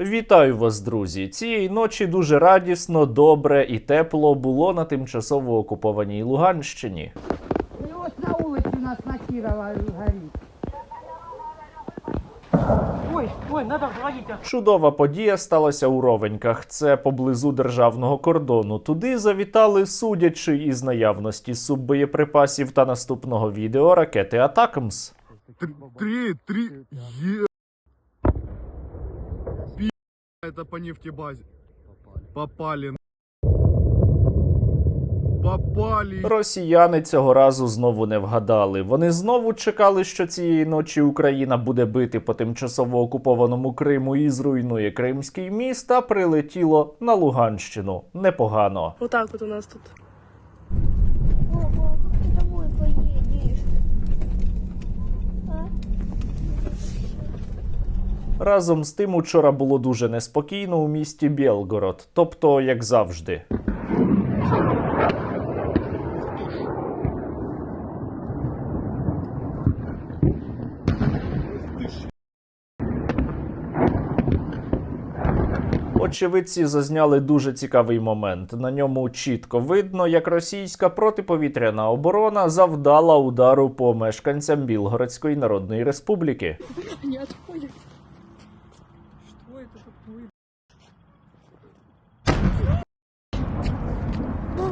Вітаю вас, друзі! Цієї ночі дуже радісно, добре і тепло було на тимчасово окупованій Луганщині. И вот на улице у нас на Кирова. Ой, ой, надо. Чудова подія сталася у Ровеньках. Це поблизу державного кордону. Туди завітали, судячи із наявності суббоєприпасів та наступного відео ракети Атакмс. Три, три, три, е... Пи... Это по нефтебазе. Попали. Попали. Росіяни цього разу знову не вгадали. Вони знову чекали, що цієї ночі Україна буде бити по тимчасово окупованому Криму і зруйнує Кримський міст, а прилетіло на Луганщину. Непогано. Отак, от у нас тут. Разом з тим, учора було дуже неспокійно у місті Білгород, тобто як завжди. Очевидці зазняли дуже цікавий момент. На ньому чітко видно, як російська протиповітряна оборона завдала удару по мешканцям Білгородської Народної Республіки. Не отходит. Что это такое?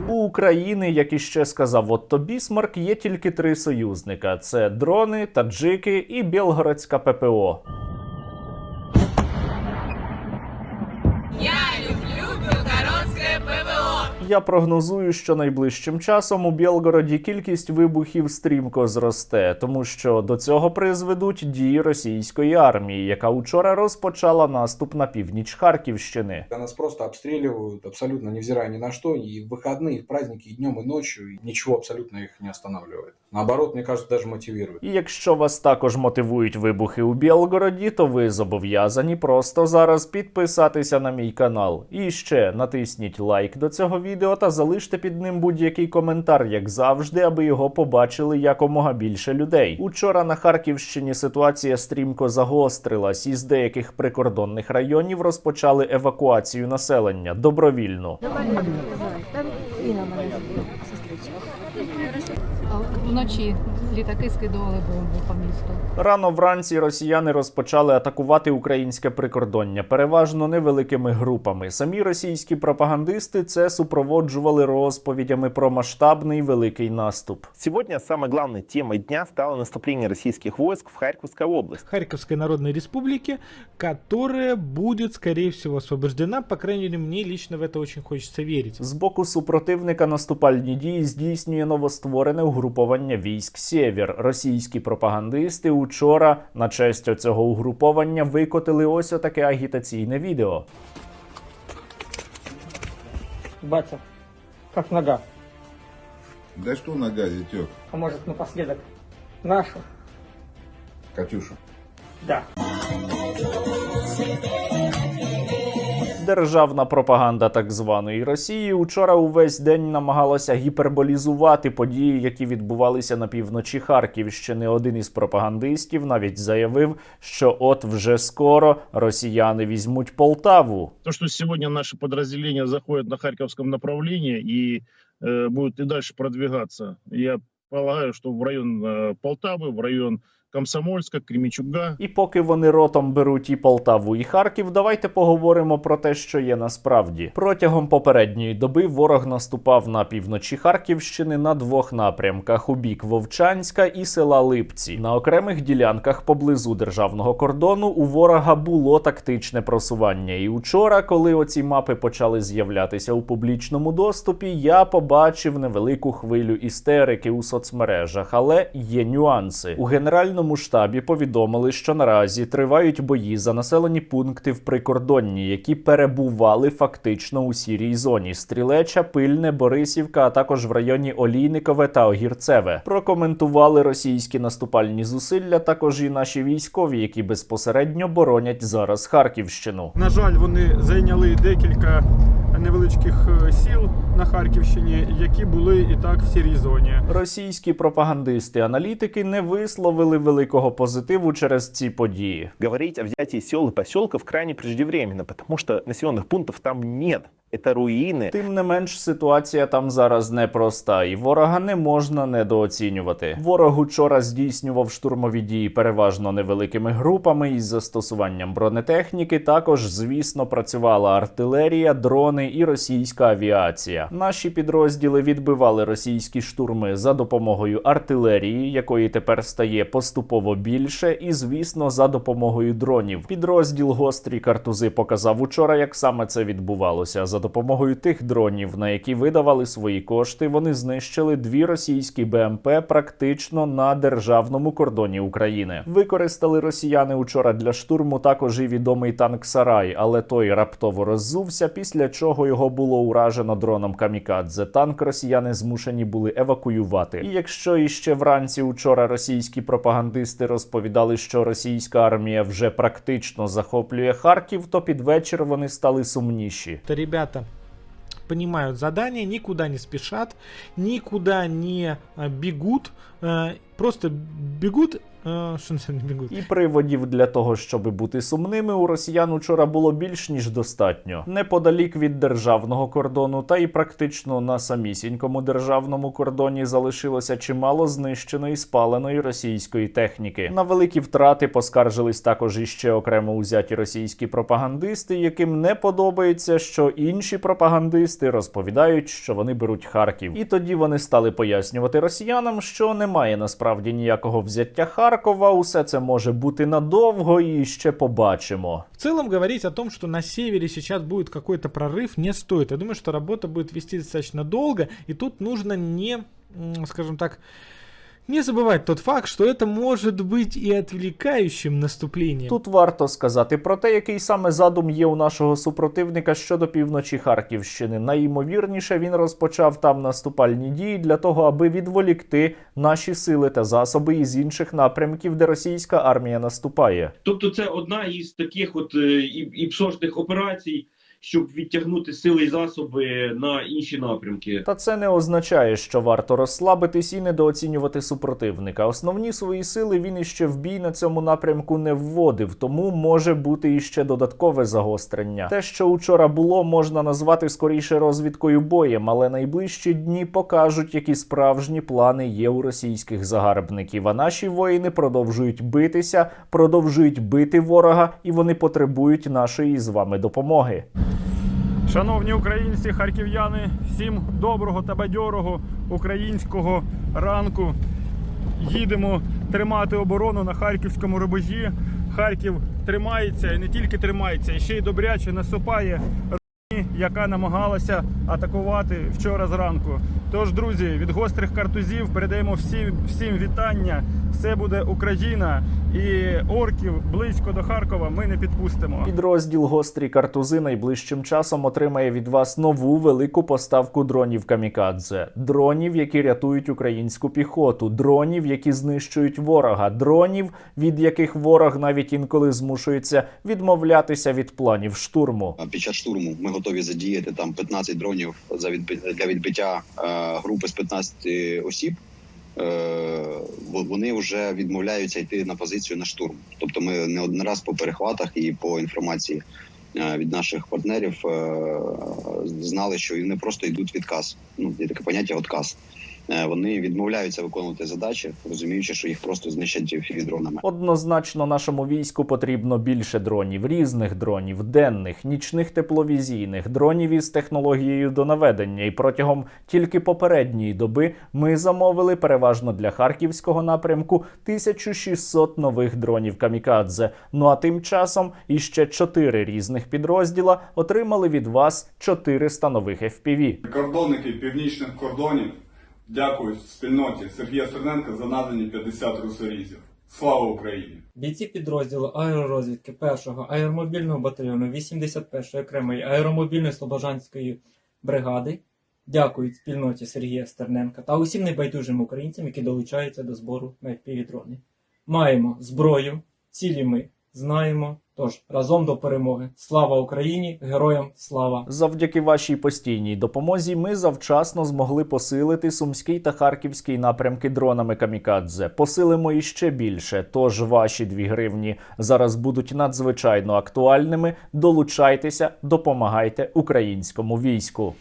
У України, як іще сказав Отто Бісмарк, є тільки три союзника: це дрони, таджики і Білгородська ППО. Я прогнозую, що найближчим часом у Білгороді кількість вибухів стрімко зросте, тому що до цього призведуть дії російської армії, яка учора розпочала наступ на північ Харківщини. Нас просто обстрілюють абсолютно невзирая ні на що, і в вихідні, і праздники, і днем, і ночі, і нічого абсолютно їх не останавливает. Наоборот, мне кажется, даже мотивирует. І якщо вас також мотивують вибухи у Білгороді, то ви зобов'язані просто зараз підписатися на мій канал. І ще натисніть лайк до цього відео та залиште під ним будь-який коментар, як завжди, аби його побачили якомога більше людей. Учора на Харківщині ситуація стрімко загострилась, і з деяких прикордонних районів розпочали евакуацію населення добровільно. Вночі літаки скидували бомбу по місту. Рано вранці росіяни розпочали атакувати українське прикордоння, переважно невеликими групами. Самі російські пропагандисти це супроводжували розповідями про масштабний великий наступ. Сегодня самой главной темой дня стало наступление российских войск в Харьковскую область. Харьковской Народной Республики, которая будет, скорее всего, освобождена. По крайней мере, мне лично в это очень хочется верить. З боку супротивника наступальні дії здійснює новостворене угруповання військ Сєвєр. Російські пропагандисти учора на честь цього угруповання викотили ось отаке агітаційне відео. Батя, как нога? Да что нога, зятек? А может напоследок нашу? Катюша. Да. Державна пропаганда так званої Росії учора увесь день намагалася гіперболізувати події, які відбувалися на півночі Харківщини. Один із пропагандистів навіть заявив, що от вже скоро росіяни візьмуть Полтаву. То, что сегодня наши подразделения заходят на Харьковском направлении и э, будут и дальше продвигаться, я полагаю, что в район э, Полтавы, в район Комсомольска, Кременчуга, І поки вони ротом беруть і Полтаву, і Харків, давайте поговоримо про те, що є насправді. Протягом попередньої доби ворог наступав на півночі Харківщини на двох напрямках: у бік Вовчанська і села Липці. На окремих ділянках поблизу державного кордону у ворога було тактичне просування. І учора, коли оці мапи почали з'являтися у публічному доступі, я побачив невелику хвилю істерики у соцмережах, але є нюанси. У генеральному штабі повідомили, що наразі тривають бої за населені пункти в прикордонні, які перебували фактично у сірій зоні: Стрілеча, Пильне, Борисівка, а також в районі Олійникове та Огірцеве. Прокоментували російські наступальні зусилля, також і наші військові, які безпосередньо боронять зараз Харківщину. На жаль, вони зайняли декілька невеличких е, сіл на Харківщині, які були і так в сірій зоні. Російські пропагандисти-аналітики не висловили великого позитиву через ці події. Говорить о взятии сел и поселков крайне преждевременно, тому що населених пунктів там нет. Это руины. Тим не менш, ситуація там зараз непроста, і ворога не можна недооцінювати. Ворог учора здійснював штурмові дії переважно невеликими групами із застосуванням бронетехніки. Також, звісно, працювала артилерія, дрони і російська авіація. Наші підрозділи відбивали російські штурми за допомогою артилерії, якої тепер стає поступово більше, і звісно, за допомогою дронів. Підрозділ гострі картузи показав учора, як саме це відбувалося. За допомогою тих дронів, на які видавали свої кошти, вони знищили дві російські БМП практично на державному кордоні України. Використали росіяни учора для штурму також і відомий танк Сарай, але той раптово роззувся, після чого його було уражено дроном Камікадзе. Танк росіяни змушені були евакуювати. І якщо іще вранці учора російські пропагандисти розповідали, що російська армія вже практично захоплює Харків, то під вечір вони стали сумніші. Это ребята понимают задание, никуда не спешат, никуда не э, бегут, э, просто бегут, что значит не бегут? І приводів для того, щоб бути сумними, у росіян учора було більш ніж достатньо. Неподалік від державного кордону, та й практично на самісінькому державному кордоні залишилося чимало знищеної спаленої російської техніки. На великі втрати поскаржились також іще окремо узяті російські пропагандисти, яким не подобається, що інші пропагандисти розповідають, що вони беруть Харків. І тоді вони стали пояснювати росіянам, що немає насправді ніякого взяття Харкова. Усе це може бути надовго і ще побачимо. В целом говорить о том, что на севере сейчас будет какой-то прорыв, не стоит. Я думаю, что работа будет вести достаточно долго, и тут нужно не, скажем так, не забывать тот факт, что это может быть и отвлекающим наступлением. Тут варто сказати про те, який саме задум є у нашого супротивника щодо півночі Харківщини. Найімовірніше він розпочав там наступальні дії для того, аби відволікти наші сили та засоби із інших напрямків, де російська армія наступає. Тобто, це одна із таких от е, і, і псожних операцій, щоб відтягнути сили і засоби на інші напрямки. Та це не означає, що варто розслабитись і недооцінювати супротивника. Основні свої сили він іще в бій на цьому напрямку не вводив, тому може бути іще додаткове загострення. Те, що учора було, можна назвати скоріше розвідкою боєм, але найближчі дні покажуть, які справжні плани є у російських загарбників. А наші воїни продовжують битися, продовжують бити ворога, і вони потребують нашої з вами допомоги. Шановні українці, харків'яни, всім доброго та бадьорого українського ранку. Їдемо тримати оборону на харківському рубежі. Харків тримається і не тільки тримається, і ще й добряче насупає, яка намагалася атакувати вчора зранку. Тож, друзі, від гострих картузів передаємо всім, всім вітання. Все буде Україна і орків близько до Харкова ми не підпустимо. Підрозділ гострі картузи найближчим часом отримає від вас нову велику поставку дронів камікадзе, дронів, які рятують українську піхоту, дронів, які знищують ворога, дронів, від яких ворог навіть інколи змушується відмовлятися від планів штурму. Під час штурму ми готові задіяти там 15 дронів за відби- для відбиття е, групи з 15 осіб. Е, вони вже відмовляються йти на позицію на штурм. Тобто, ми не один раз по перехватах і по інформації е, від наших партнерів е, знали, що вони просто йдуть відказ. Ну є таке поняття отказ. Е, Вони відмовляються виконувати задачі, розуміючи, що їх просто знищать філідронами. Однозначно, нашому війську потрібно більше дронів, різних дронів, денних, нічних тепловізійних, дронів із технологією до наведення. І протягом тільки попередньої доби ми замовили переважно для харківського напрямку 1600 нових дронів камікадзе. Ну а тим часом іще чотири різних підрозділа отримали від вас 400 нових FPV. Кордонники північних кордонів дякують спільноті Сергія Стерненка за надані 50 русорізів. Слава Україні! Бійці підрозділу аеророзвідки 1-го аеромобільного батальйону 81-ї окремої аеромобільної слобожанської бригади дякують спільноті Сергія Стерненка та усім небайдужим українцям, які долучаються до збору на FPV-дрони. Маємо зброю, цілі ми знаємо, Тож разом до перемоги. Слава Україні! Героям слава! Завдяки вашій постійній допомозі ми завчасно змогли посилити сумський та харківський напрямки дронами камікадзе. Посилимо іще більше. Тож ваші дві гривні зараз будуть надзвичайно актуальними. Долучайтеся, допомагайте українському війську.